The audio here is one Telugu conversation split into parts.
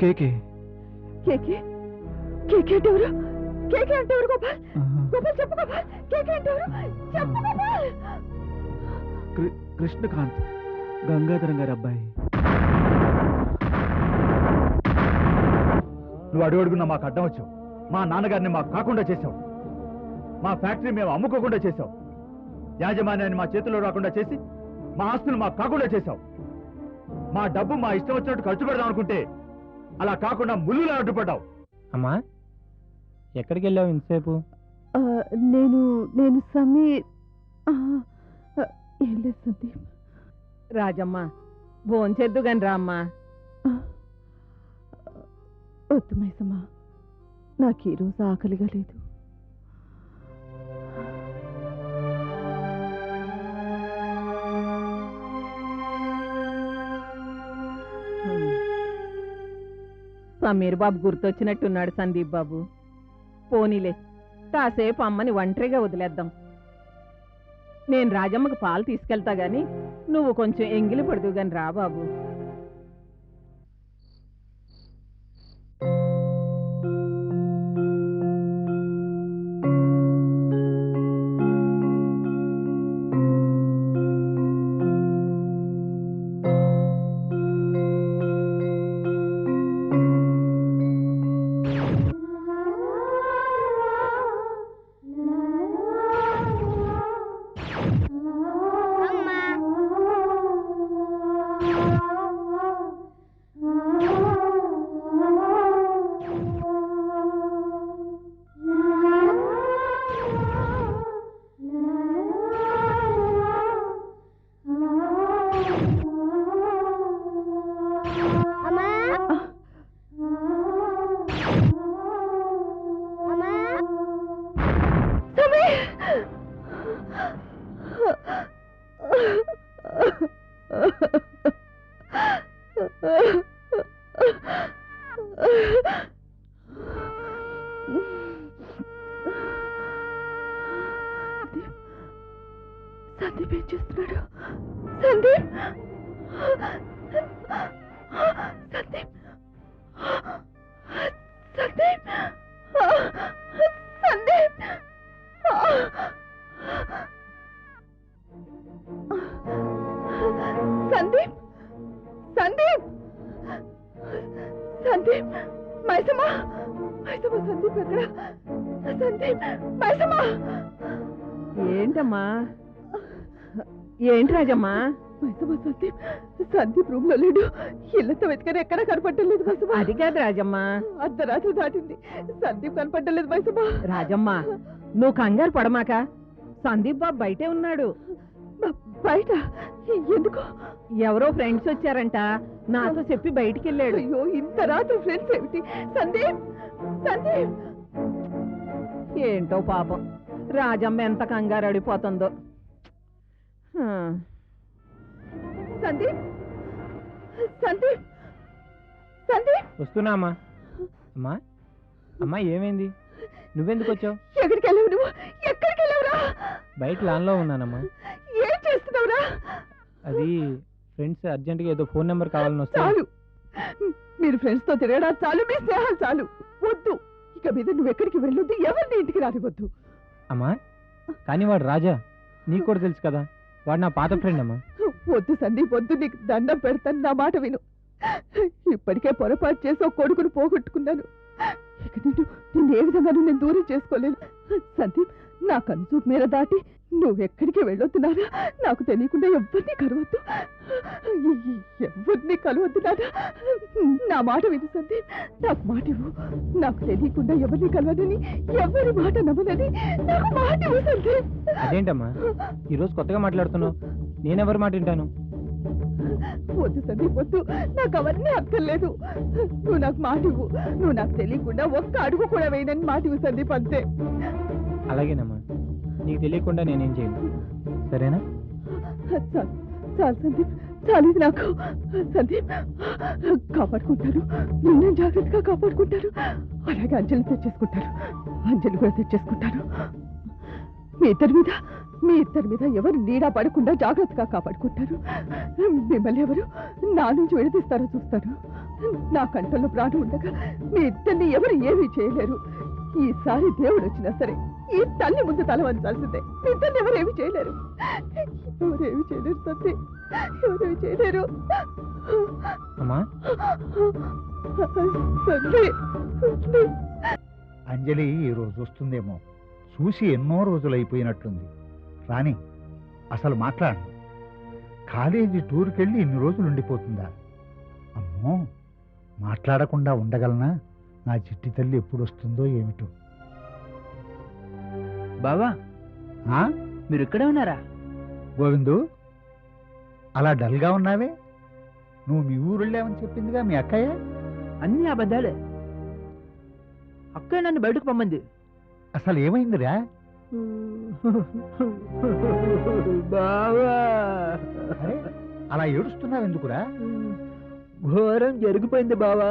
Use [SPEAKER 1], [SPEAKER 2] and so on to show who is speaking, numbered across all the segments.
[SPEAKER 1] కేకే. కేకే?
[SPEAKER 2] కేకే కేకే అంటే ఎవరు? కేకే అంటే ఎవరు గోపాల్. గోపాల్ చెప్పు గోపాల్. కేకే అంటే ఎవరు? చెప్పు గోపాల్.
[SPEAKER 1] కృష్ణకాంత్ గంగాధరం గారి అబ్బాయి.
[SPEAKER 3] నువ్వు అడుగు అడుగున మాకు అడ్డం వచ్చావు. మా నాన్నగారిని మాకు కాకుండా చేసావు మా ఫ్యాక్టరీ మేము అమ్ముకోకుండా చేసావు యాజమాన్యాన్ని మా చేతిలో రాకుండా చేసి మా ఆస్తులు మాకు కాకుండా చేసావు మా డబ్బు మా ఇష్టం వచ్చినట్టు ఖర్చు పెడదాం అనుకుంటే అలా కాకుండా ముళ్ళులా అడ్డుపడ్డావు.
[SPEAKER 4] అమ్మా ఎక్కడికి వెళ్ళావు ఇంతసేపు?
[SPEAKER 2] ఆ, నేను నేను సమీర్ ఆ, ఆ, ఏం లేదు సందీప్.
[SPEAKER 5] రాజమ్మ భోంచెద్దు గాని రామ్మా.
[SPEAKER 2] ఆ, వద్దు మైసమ్మా నాకు ఈరోజు ఆకలిగా లేదు.
[SPEAKER 5] సమీర్ బాబు గుర్తొచ్చినట్టున్నాడు సందీప్ బాబు. పోనీలే కాసేపు అమ్మని ఒంటరిగా వదిలేద్దాం. నేను రాజమ్మకు పాలు తీసుకెళ్తా గాని నువ్వు కొంచెం ఎంగిలి పడుతూ గాని రా బాబు.
[SPEAKER 2] సందీప్ ఏం చేస్తున్నాడు? సందీప్! సందీప్! సందీప్! సందీప్! సందీప్! సందీప్! సందీప్! మైసమ్మా! మైసమ్మ సందీప్ ఎక్కడ? సందీప్! మైసమ్మా!
[SPEAKER 5] ఏంటమ్మా? ఏంటి రాజమ్మా?
[SPEAKER 2] సందీప్ సందీప్ రూమ్లో లేడు. ఇల్లంతా వెతకని ఎక్కడ కనపడలేదు మైసమ్మ
[SPEAKER 5] అది కాదు రాజమ్మా.
[SPEAKER 2] అర్ధరాత్రి దాటింది. సందీప్ కనపడలేదు మైసమ్మ
[SPEAKER 5] రాజమ్మ నువ్వు కంగారు పడమాక. సందీప్ బాబు బయటే ఉన్నాడు.
[SPEAKER 2] బయట? ఎందుకు?
[SPEAKER 5] ఎవరో ఫ్రెండ్స్ వచ్చారంట. నాతో చెప్పి బయటికి వెళ్ళాడు
[SPEAKER 2] అయ్యో ఇంత రాత్రి ఫ్రెండ్స్ ఏమిటి? సందీప్ సందీప్
[SPEAKER 5] ఏంటో పాపం. రాజమ్మ ఎంత కంగారు అడిపోతుందో.
[SPEAKER 2] సందీప్! సందీప్! సందీప్!
[SPEAKER 4] వస్తున్నా అమ్మా? అమ్మా అమ్మా ఏమైంది? నువ్వెందుకు వచ్చావు?
[SPEAKER 2] ఎక్కడికి వెళ్ళావు నువ్వు? ఎక్కడికి వెళ్ళావురా
[SPEAKER 4] బయట లాన్లో ఉన్నానమ్మా.
[SPEAKER 2] ఏం చేస్తున్నావురా
[SPEAKER 4] అది ఫ్రెండ్స్ అర్జెంటుగా ఏదో ఫోన్ నెంబర్ కావాలని వస్తే.
[SPEAKER 2] చాలు. మీరు ఫ్రెండ్స్తో తిరగడానికి చాలు మీ స్నేహాలు చాలు. వద్దు. ఇక మీద నువ్వు ఎక్కడికి వెళ్ళొద్దు ఎవరిని ఇంటికి రానివద్దు
[SPEAKER 4] అమ్మా కానీ వాడు రాజా. నీకు కూడా తెలుసు కదా వాడు నా పాత ఫ్రెండ్ అమ్మా.
[SPEAKER 2] వద్దు సందీప్ వద్దు నీకు దండం పెడతాను నా మాట విను. ఇప్పటికే పొరపాటు చేసి ఒక కొడుకును పోగొట్టుకున్నాను. ఇక నిన్ను నిన్ను ఏ విధంగానూ నేను దూరం చేసుకోలేను. సందీప్ నా కనుచూపు మీద దాటి నువ్వెక్కడికి వెళ్ళొద్దున్నారా నాకు తెలియకుండా ఎవరిని కలవద్దు. ఎవరిని కలవద్దు నారా నా మాట విను సందీప్ నాకు మాట ఇవ్వు. నాకు తెలియకుండా ఎవరిని కలవదని ఎవరి మాట నమ్మనని నాకు మాట ఇవ్వు సందీప్
[SPEAKER 4] అదేంటమ్మా? ఈరోజు కొత్తగా మాట్లాడుతున్నావు. నేనెవరి మాట వింటాను?
[SPEAKER 2] వద్దు సందీప్ వద్దు. నాకు అవన్నీ అర్థం లేదు. నువ్వు నాకు మాట ఇవ్వు. నువ్వు నాకు తెలియకుండా ఒక్క అడుగు కూడా వేయనని మాట ఇవ్వు సందీప్ అంతే
[SPEAKER 4] అలాగేనమ్మా. నీకు తెలియకుండా నేనేం చేయను. సరేనా?
[SPEAKER 2] చాలు చాలు సందీప్ చాలు ఇది నాకు. సందీప్ కాపాడుకుంటారు. నిన్ను జాగ్రత్తగా కాపాడుకుంటారు. అలాగే అంజలి తెచ్చేసుకుంటారు. అంజలి కూడా తెచ్చేసుకుంటారు. మీ ఇద్దరి మీద మీ ఇద్దరి మీద ఎవరు నీడా పడకుండా జాగ్రత్తగా కాపాడుకుంటారు? మిమ్మల్ని ఎవరు నా నుంచి విడదీస్తారో చూస్తారు. నా కంటల్లో ప్రాణం ఉండగా మీ ఇద్దరిని ఎవరు ఏమీ చేయలేరు. ఈసారి దేవుడు వచ్చినా సరే ఈ తల్లి ముందు తల వంచాల్సిందే. మీ ఇద్దరిని ఎవరేమి చేయలేరు. ఎవరేమి చేయలేరు సత్తి. ఎవరేమి చేయలేరు.
[SPEAKER 6] అంజలి ఈ రోజు వస్తుందేమో. చూసి ఎన్నో రోజులు అయిపోయినట్లుంది రాని అసలు మాట్లాడు. కాలేజీ టూర్కి వెళ్ళి ఇన్ని రోజులు ఉండిపోతుందా అమ్మో మాట్లాడకుండా ఉండగలనా? నా చిట్టి తల్లి ఎప్పుడు వస్తుందో ఏమిటో.
[SPEAKER 7] బావా? మీరు ఇక్కడే ఉన్నారా?
[SPEAKER 6] గోవిందు అలా డల్గా ఉన్నావే? నువ్వు మీ ఊరు వెళ్ళావని చెప్పిందిగా మీ అక్కయ్య?
[SPEAKER 7] అన్ని అబద్ధాలే. అక్క నన్ను బయటకు పొమ్మంది.
[SPEAKER 6] అసలు ఏమైందిరా
[SPEAKER 7] బావా
[SPEAKER 6] అలా ఏడుస్తున్నావు ఎందుకురా
[SPEAKER 7] ఘోరం జరిగిపోయింది బావా.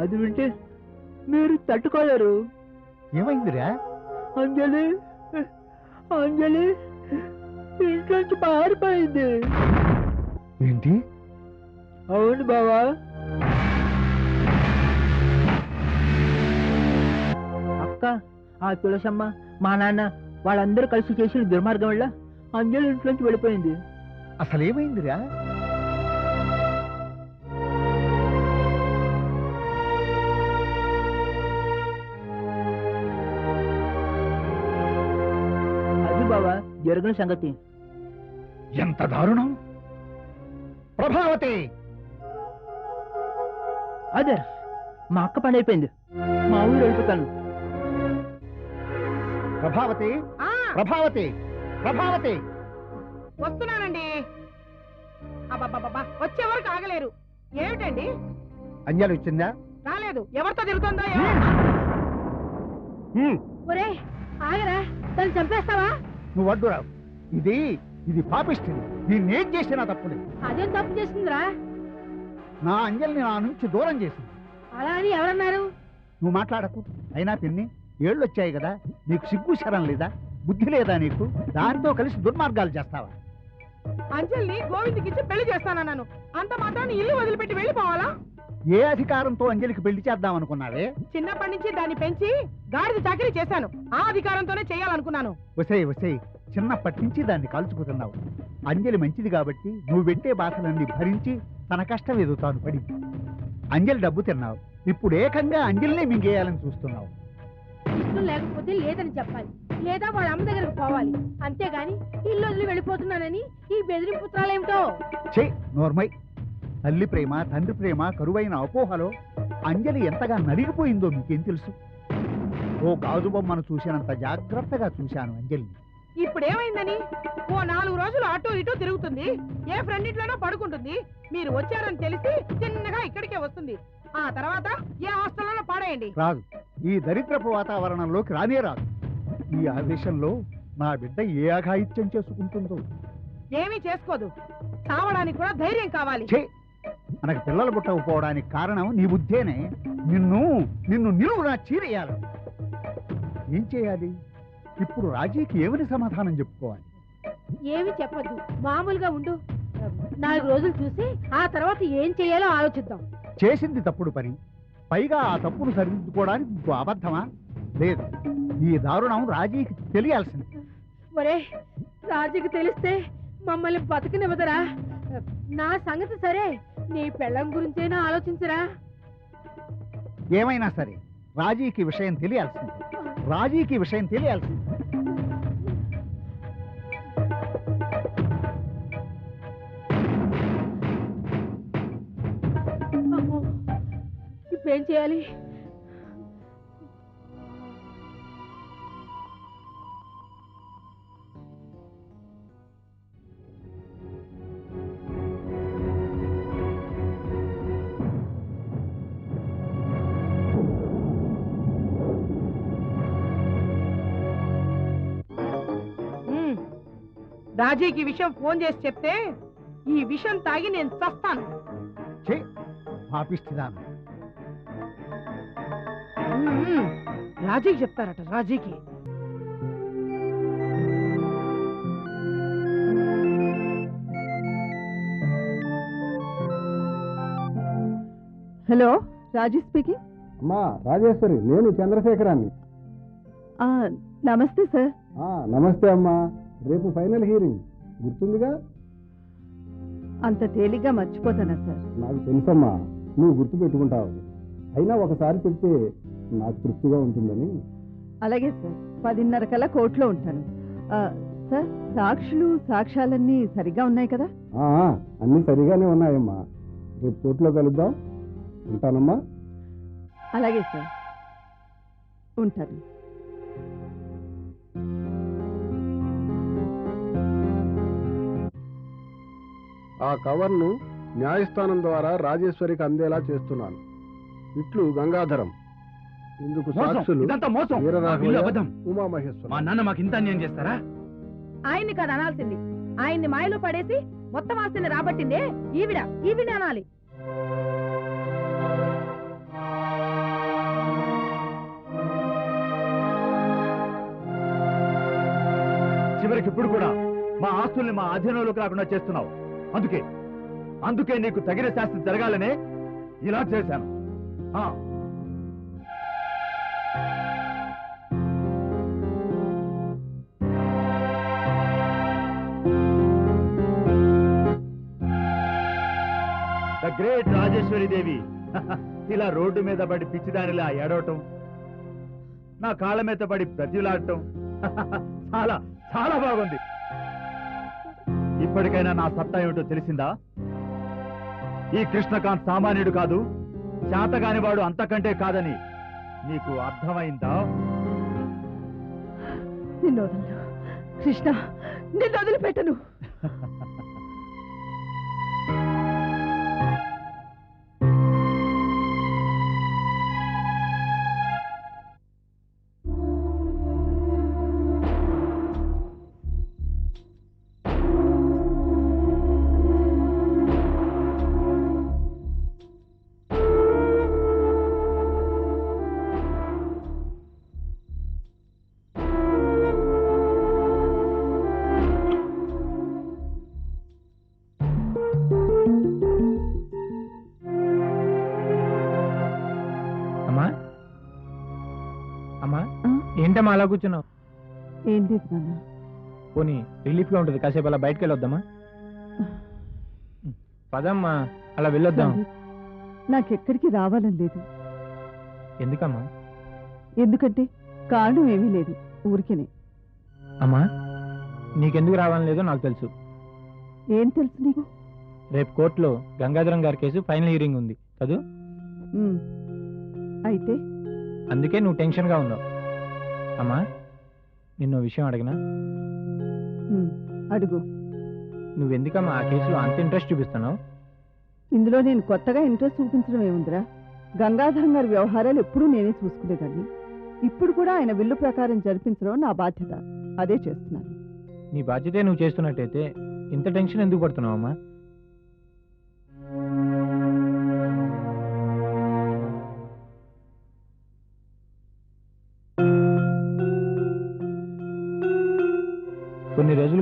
[SPEAKER 7] అది వింటే మీరు తట్టుకోలేరు.
[SPEAKER 6] ఏమైందిరా?
[SPEAKER 7] అంజలి అంజలి ఇంట్లోంచి పారిపోయింది.
[SPEAKER 6] ఏంటి?
[SPEAKER 7] అవును బావా. అక్క ఆ తులసమ్మ మా నాన్న వాళ్ళందరూ కలిసి చేసిన దుర్మార్గం వల్ల అంజలి ఇంట్లోంచి వెళ్ళిపోయింది.
[SPEAKER 6] అసలు ఏమైందిరా
[SPEAKER 7] జరిగిన సంగతి.
[SPEAKER 6] ఎంత దారుణం? ప్రభావతి!
[SPEAKER 7] అదే మా అక్క పని అయిపోయింది మా ఊరు వెళ్ళిపోతాను.
[SPEAKER 6] ప్రభావతి! ప్రభావతి! ప్రభావతి!
[SPEAKER 5] వస్తున్నానండి. అబ్బబ్బబ్బా వచ్చే వరకు ఆగలేరు. ఏమిటండి?
[SPEAKER 6] అంజలి వచ్చిందా
[SPEAKER 5] రాలేదు. ఎవరితో తిరుగుతుందో
[SPEAKER 2] ఒరే ఆగరా. దాన్ని చంపేస్తావా?
[SPEAKER 6] నువ్వు వద్దురావు ఇది ఇది పాపిస్తుంది దీన్ని ఏం చేసినా తప్పులే
[SPEAKER 2] అదేం తప్పు చేసిందిరా?
[SPEAKER 6] నా అంజలిని నా నుంచి దూరం చేసింది.
[SPEAKER 2] అలా అని ఎవరన్నారు?
[SPEAKER 6] నువ్వు మాట్లాడకు. అయినా పిన్ని ఏళ్ళు వచ్చాయి కదా. నీకు సిగ్గు శరం లేదా? బుద్ధి లేదా నీకు? దాంతో కలిసి దుర్మార్గాలు చేస్తావా?
[SPEAKER 5] అంజల్ని గోవింద్కిచ్చి పెళ్ళి చేస్తానన్నాను. అంత మాత్రాన్ని ఇల్లు వదిలిపెట్టి వెళ్ళిపోవాలా?
[SPEAKER 6] ఏ అధికారంతో అంజలికి పెళ్ళి చేద్దాం అనుకున్నావే?
[SPEAKER 5] చిన్నప్పటి నుంచి దాన్ని పెంచి గాడిద చాకరీ చేశాను. ఆ అధికారంతోనే చేయాలనుకున్నాను.
[SPEAKER 6] వసేయ్ వసేయ్ చిన్నప్పటి నుంచి దాన్ని కాల్చుకుతున్నావు అంజలి మంచిది కాబట్టి నువ్వు పెట్టే బాధలన్నీ భరించి తన కష్టం ఏదో తాను పడింది. అంజలి డబ్బు తిన్నావు. ఇప్పుడు ఏకంగా అంజలినే మింగేయాలని చూస్తున్నావు.
[SPEAKER 2] ఇష్టం లేకపోతే లేదని చెప్పాలి. లేదా వాళ్ళ అమ్మ దగ్గరకు పోవాలి. అంతేగాని ఇల్లు వదిలి వెళ్ళిపోతున్నానని ఈ బెదిరింపుత్రాలేమిటో
[SPEAKER 6] చే నోర్మై. తల్లి ప్రేమ తండ్రి ప్రేమ కరువైన అపోహలో అంజలి ఎంతగా నలిగిపోయిందో మీకేం తెలుసు? ఓ గాజు బొమ్మను చూసినంత జాగ్రత్తగా చూశాను అంజలిని.
[SPEAKER 5] ఇప్పుడు ఏమైందని ఓ నాలుగు రోజులు అటు ఇటు తిరుగుతుంది. ఏ ఫ్రెండ్ ఇంట్లోనో పడుకుంటుంది. మీరు వచ్చారని తెలిసి చిన్నగా ఇక్కడికే వస్తుంది. ఆ తర్వాత ఏ హాస్టల్లోనో పాడేయండి.
[SPEAKER 6] రాదు. ఈ దరిద్రపు వాతావరణంలోకి రానే రాదు. ఈ ఆవేశంలో నా బిడ్డ ఏ అఘాయిత్యం చేసుకుంటుందో?
[SPEAKER 5] ఏమీ చేసుకోదు. చావడానికి కూడా ధైర్యం కావాలి.
[SPEAKER 6] ఛే! మనకు పిల్లలు పుట్టకపోవడానికి కారణం నీ బుద్ధేనే. నిన్ను నిన్ను నిలువునా చీరేయాలి. ఏం చేయాలి? ఇప్పుడు రాజీకి ఏమని సమాధానం చెప్పుకోవాలి?
[SPEAKER 2] ఏమి చెప్పొద్దు. మామూలుగా ఉండు. నాలుగు రోజులు చూసి ఆ తర్వాత ఏం చేయాలో ఆలోచిద్దాం.
[SPEAKER 6] చేసింది తప్పుడు పని. పైగా ఆ తప్పును సరిదిద్దుకోవడానికి అబద్ధమా? లేదు. ఈ దారుణం రాజీకి తెలియాల్సింది.
[SPEAKER 2] ఒరే రాజుకి తెలిస్తే మమ్మల్ని బతకనివ్వదరా. నా సంగతి సరే. నీ పెళ్ళం గురించైనా ఆలోచించరా?
[SPEAKER 6] ఏమైనా సరే రాజీకి విషయం తెలియాల్సింది. రాజీకి విషయం తెలియాల్సింది.
[SPEAKER 2] ఇప్పుడేం చేయాలి?
[SPEAKER 5] రాజీకి విషయం ఫోన్ చేసి చెప్తే ఈ విషయం తాగి నేను చస్తాను.
[SPEAKER 6] చే
[SPEAKER 5] పాపిస్తున్నాను రాజీకి చెప్తారట రాజీకి.
[SPEAKER 2] Hello Raji speaking.
[SPEAKER 8] మా రాజేశ్వరి నేను చంద్రశేఖరాన్ని.
[SPEAKER 2] నమస్తే సార్.
[SPEAKER 8] ఆ, నమస్తే అమ్మా. రేపు ఫైనల్ హీరింగ్. గుర్తుందిగా?
[SPEAKER 2] అంత తేలిగ్గా మర్చిపోతానా సార్?
[SPEAKER 8] నాకు తెలుసమ్మా నువ్వు గుర్తు పెట్టుకుంటావు. అయినా ఒకసారి చెప్తే నాకు తృప్తిగా ఉంటుందని.
[SPEAKER 2] అలాగే సార్ పదిన్నర కల్లా కోర్టులో ఉంటాను. సార్ సాక్షులు సాక్ష్యాలన్నీ సరిగ్గా ఉన్నాయి కదా?
[SPEAKER 8] అన్నీ సరిగానే ఉన్నాయమ్మా. రేపు కోర్టులో కలుద్దాం. ఉంటానమ్మా.
[SPEAKER 2] అలాగే సార్. ఉంటాను.
[SPEAKER 8] ఆ కవర్ను న్యాయస్థానం ద్వారా రాజేశ్వరికి అందేలా చేస్తున్నాను. ఇట్లు గంగాధరం. ఇందుకు సాక్షులు
[SPEAKER 3] మోసం. మా
[SPEAKER 8] ఉమామహేశ్వర
[SPEAKER 3] నాన్న మాకు ఇంత అన్యాయం చేస్తారా?
[SPEAKER 5] ఆయన్ని కాదు అనాల్సింది. ఆయన్ని మాయలో పడేసి మొత్తం ఆస్తిని రాబట్టిందే ఈవిడ. ఈవిడ అనాలి.
[SPEAKER 3] చివరికి ఇప్పుడు కూడా మా ఆస్తుల్ని మా అధీనంలోకి రాకుండా చేస్తున్నావు. అందుకే అందుకే నీకు తగిన శాస్త్రం జరగాలనే ఇలా చేశాను. ఆ, ద గ్రేట్ రాజేశ్వరి దేవి. ఇలా రోడ్డు మీద పడి పిచ్చిదానిలా ఏడవటం నా కాళ్ళ మీద పడి ప్రతిలాడటం చాలా చాలా బాగుంది. ఇప్పటికైనా నా సత్తా ఏమిటో తెలిసిందా? ఈ కృష్ణకాంత్ సామాన్యుడు కాదు చేతగాని వాడు అంతకంటే కాదని నీకు అర్థమైందా?
[SPEAKER 2] కృష్ణ నిన్ను వదిలిపెట్టను.
[SPEAKER 4] ఏంటమ్మా అలా కూర్చున్నావు?
[SPEAKER 2] ఏం లేదు నాన్న
[SPEAKER 4] పోనీ రిలీఫ్గా ఉంటుంది. కాసేపు అలా బయటకు వెళ్ళొద్దామా? పదమ్మా అలా వెళ్ళొద్దాం.
[SPEAKER 2] నాకెక్కడికి రావాలని లేదు.
[SPEAKER 4] ఎందుకమ్మా?
[SPEAKER 2] ఎందుకంటే కారణం ఏమీ లేదు. ఊరికేనే.
[SPEAKER 4] అమ్మా నీకెందుకు రావాలని లేదో నాకు తెలుసు.
[SPEAKER 2] ఏం తెలుసు నీకు?
[SPEAKER 4] రేపు కోర్టులో గంగాధరం గారి కేసు ఫైనల్ హియరింగ్ ఉంది. చదువు
[SPEAKER 2] ఉమ్. అయితే?
[SPEAKER 4] అందుకే నువ్వు టెన్షన్గా ఉన్నావు. అమ్మా నిన్ను విషయం అడిగినా?
[SPEAKER 2] ఉమ్, అడుగు.
[SPEAKER 4] నువ్వెందుకమ్మా ఆ కేసులో అంత ఇంట్రెస్ట్ చూపిస్తున్నావు?
[SPEAKER 2] ఇందులో నేను కొత్తగా ఇంట్రెస్ట్ చూపించడం ఏముందిరా? గంగాధరం గారి వ్యవహారాలు ఎప్పుడూ నేనే చూసుకునేదాన్ని. ఇప్పుడు కూడా ఆయన విల్లు ప్రకారం జరిపించడం నా బాధ్యత. అదే చేస్తున్నాను.
[SPEAKER 4] నీ బాధ్యతే నువ్వు చేస్తున్నట్టయితే ఇంత టెన్షన్ ఎందుకు పడుతున్నావు అమ్మా?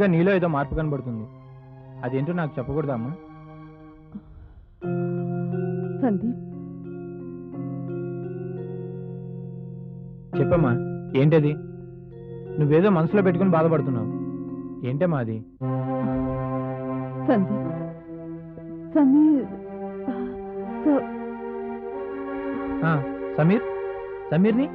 [SPEAKER 4] రోజులుగా నీలో ఏదో మార్పు కనబడుతుంది. అదేంటో నాకు చెప్పకూడదా అమ్మా?
[SPEAKER 2] సందీప్.
[SPEAKER 4] చెప్పమ్మా ఏంటది? నువ్వేదో మనసులో పెట్టుకుని బాధపడుతున్నావు. ఏంటమ్మా అది?
[SPEAKER 2] సందీప్. సమీర్.
[SPEAKER 4] ఆ, సమీర్? సమీర్ని?